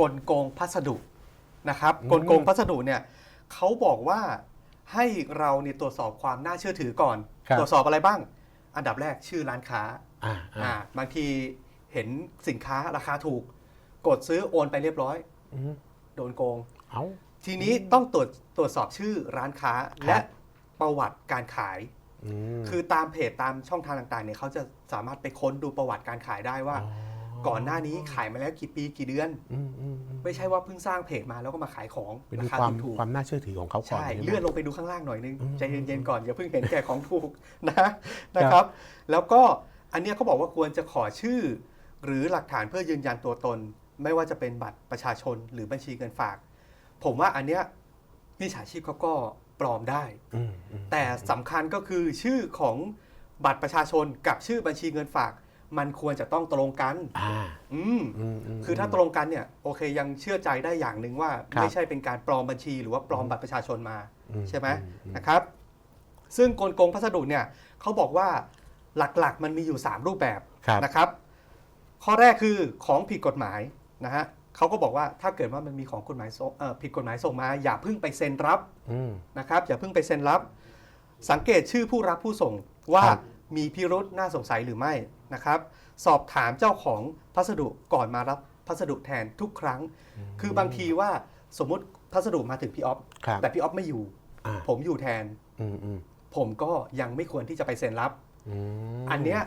กลโกงพัสดุนะครับกลโกงพัสดุเนี่ยเขาบอกว่าให้เราเนี่ยตรวจสอบความน่าเชื่อถือก่อนครับตรวจสอบอะไรบ้าง อันดับแรกชื่อร้านค้าอ่าอ่าอ่าบางทีเห็นสินค้าราคาถูก กดซื้อโอนไปเรียบร้อยอืมโดนโกงเอ้าทีนี้ต้องตรวจตรวจสอบชื่อร้านค้าและประวัติการขายอืมคือตามเพจตามช่องทางต่างๆเนี่ยเขาจะสามารถไปค้นดูประวัติการขายได้ว่า ก่อนหน้านี้ขายมาแล้วกี่ปีกี่เดือน อืมอืมอืมไม่ใช่ว่าเพิ่งสร้างเพจมาแล้วก็มาขายของไปดูราคาความถูกความน่าเชื่อถือของเขาก่อนใช่ใช่ไหม เลื่อนลงไปดูข้างล่างหน่อยนึงอืม ใจเย็นๆก่อนอย่าเพิ่งเห็นแก่ของถูกนะนะครับ แล้วก็อันเนี้ยเขาบอกว่าควรจะขอชื่อ หรือหลักฐานเพื่อยืนยันตัวตน ไม่ว่าจะเป็นบัตรประชาชนหรือบัญชีเงินฝาก ผมว่าอันเนี้ยมิจฉาชีพเขาก็ปลอมได้ อืมอืมแต่สำคัญก็คือชื่อของบัตรประชาชนกับชื่อบัญชีเงินฝาก มันควรจะต้องตรงกันอ่า อืมอืมม คือถ้าตรงกันเนี่ยโอเคยังเชื่อใจได้อย่างหนึ่งว่า ครับไม่ใช่เป็นการปลอมบัญชีหรือว่าปลอมบัตรประชาชนมา อืใช่ไหมอือืนะครับ ซึ่งกลโกงพัสดุเนี่ยเขาบอกว่าหลักๆ มันมีอยู่ 3 รูปแบบครับ นะครับ ข้อแรกคือของผิดกฎหมายนะฮะเขาก็บอกว่าถ้าเกิดว่ามันมีของกฎหมายส่งเอ่อผิดกฎหมายส่งมา อย่าเพิ่งไปเซ็นรับอืม นะครับ อย่าเพิ่งไปเซ็นรับ สังเกตชื่อผู้รับผู้ส่งว่าครับ มีพิรุษน่าสงสัยหรือไม่ นะครับ สอบถามเจ้าของพัสดุก่อนมารับพัสดุแทนทุกครั้ง คือบางทีว่าสมมุติพัสดุมาถึงพี่ออฟครับแต่พี่ออฟไม่อยู่ อ่า ผมอยู่แทน อืมอืมผมก็ยังไม่ควรที่จะไปเซ็นรับ อืมอันเนี้ย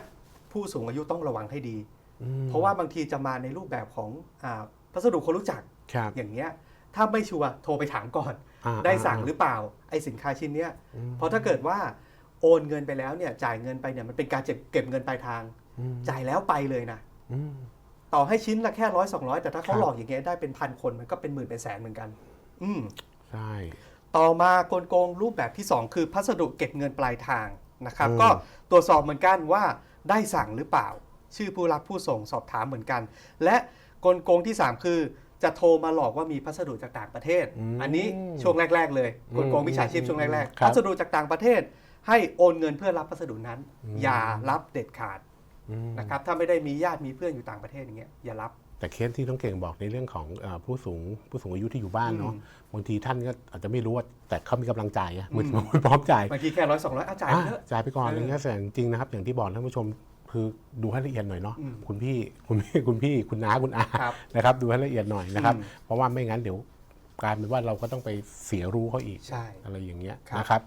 ผู้สูงอายุต้องระวังให้ดี อืมเพราะว่าบางทีจะมาในรูปแบบของอาพัสดุคนรู้จักครับอย่างเงี้ยถ้าไม่ชัวร์โทรไปถามก่อน อ่าได้สั่งาหรือเปล่าไอ้สินค้าชิ้นเนี้ย มเพราะถ้าเกิดว่าโอนเงินไปแล้วเนี่ยจ่ายเงินไปเนี่ยมันเป็นการเก็บเก็บเงินปลายทางอืม จ่ายแล้วไปเลยนะอืมต่อให้ชิ้นละแค่ร้อยสองร้อยแต่ถ้าเขาครับหลอกอย่างเงี้ยได้เป็นพันคนมันก็เป็นหมื่นเป็นแสนเหมือนกัน อืมใช่ต่อมากลโกงรูปแบบที่ 2 คือพัสดุเก็บเงินปลายทางนะครับอืมก็ตรวจสอบเหมือนกันว่าได้สั่งหรือเปล่า ชื่อผู้รับผู้ส่งสอบถามเหมือนกัน และกลโกงที่ 3 คือ จะโทรมาหลอกว่ามีพัสดุจากต่างประเทศ อันนี้ช่วงแรก ๆ เลยกลโกงมิจฉาชีพช่วงแรกครับๆพัสดุจากต่างประเทศ ให้โอนเงินเพื่อรับพัสดุนั้นอืมอย่ารับเด็ดขาดอืม นะครับถ้าไม่ได้มีญาติมีเพื่อนอยู่ต่างประเทศอย่างเงี้ยอย่ารับแต่เคสที่ต้องเก่งบอกในเรื่องของเอ่อผู้สูงผู้สูงอายุที่อยู่บ้านเนาะอืมบางทีท่านก็อาจจะไม่รู้ว่าแต่เขามีกำลังจ่ายอะมืออืถืมอพร้อมจ่ายบางทีแค่ร้อยสองร้อยอาจ่ายไปอะเถอะจ่ายไปก่อนเอออะไรเงี้ยแต่จริงๆนะครับ อย่างที่บอกท่านผู้ชมคือดูให้ละเอียดหน่อยเนาะอืมคุณพี่คุณพี่คุณพี่คุณน้าคุณอาครับนะครับดูให้ละเอียดหน่อยนะครับอืมเพราะว่าไม่งั้นเดี๋ยวกลายเป็นว่าเราก็ต้องไปเสียรู้เขาอีกใช่อะไรอย่างเงี้ยครับนะครับ